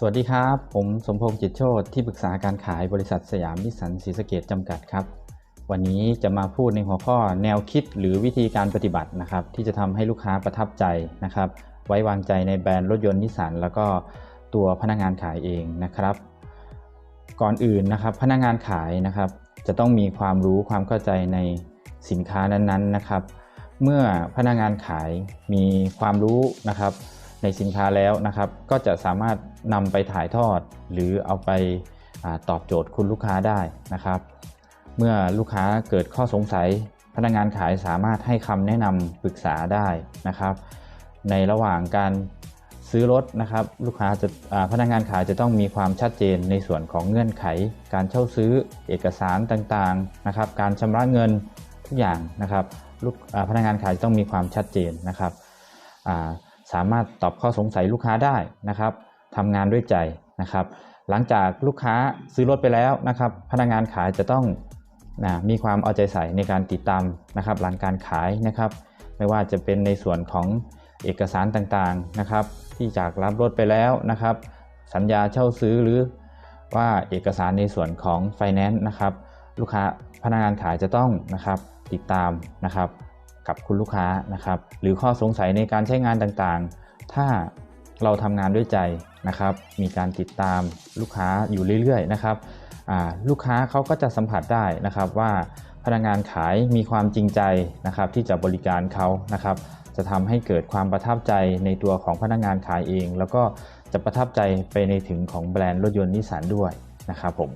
สวัสดีครับ ผมสมพงษ์จิตโชตที่ปรึกษาการขายบริษัทสยามนิสสันศรีสเกดจำกัดครับ วันนี้จะมาพูดในหัวข้อแนวคิดหรือวิธีการปฏิบัตินะครับ ที่จะทำให้ลูกค้าประทับใจนะครับ ไว้วางใจในแบรนด์รถยนต์นิสสันแล้วก็ตัวพนักงานขายเองนะครับ ก่อนอื่นนะครับ พนักงานขายนะครับ จะต้องมีความรู้ความเข้าใจในสินค้านั้นๆนะครับ เมื่อพนักงานขายมีความรู้นะครับ ในสินค้าแล้วนะครับ ก็จะสามารถนำไปถ่ายทอด หรือเอาไปอตอบโจทย์คุณลูกค้าได้นะครับ เมื่อลูกค้าเกิดข้อสงสัย พนักงานขายสามารถให้คำแนะนำปรึกษาได้นะครับ ในระหว่างการซื้อรถนะครับ ลูกค้าจะพนักงานขายจะต้องมีความชัดเจนในส่วนของเงื่อนไข การเช่าซื้อเอกสารต่างๆนะครับ การชำระเงินทุกอย่างนะครับลูกพนักงานขายจะต้องมีความชัดเจนนะครับ สามารถตอบข้อสงสัยลูกค้าได้นะครับทำงานด้วยใจนะครับ หลังจากลูกค้าซื้อรถไปแล้วนะครับ พนักงานขายจะต้องนะมีความเอาใจใส่ในการติดตามนะครับ หลังการขายนะครับ ไม่ว่าจะเป็นในส่วนของเอกสารต่างๆนะครับ ที่จากรับรถไปแล้วนะครับ สัญญาเช่าซื้อหรือว่าเอกสารในส่วนของไฟแนนซ์นะครับ ลูกค้าพนักงานขายจะต้องนะครับติดตามนะครับ กับคุณลูกค้านะครับ หรือข้อสงสัยในการใช้งานต่างๆ ถ้าเราทำงานด้วยใจนะครับ มีการติดตามลูกค้าอยู่เรื่อยๆนะครับลูกค้าเขาก็จะสัมผัสได้นะครับว่าพนักงานขายมีความจริงใจนะครับที่จะบริการเขานะครับ จะทำให้เกิดความประทับใจในตัวของพนักงานขายเอง แล้วก็จะประทับใจไปในถึงของแบรนด์รถยนต์นิสสันด้วยนะครับผม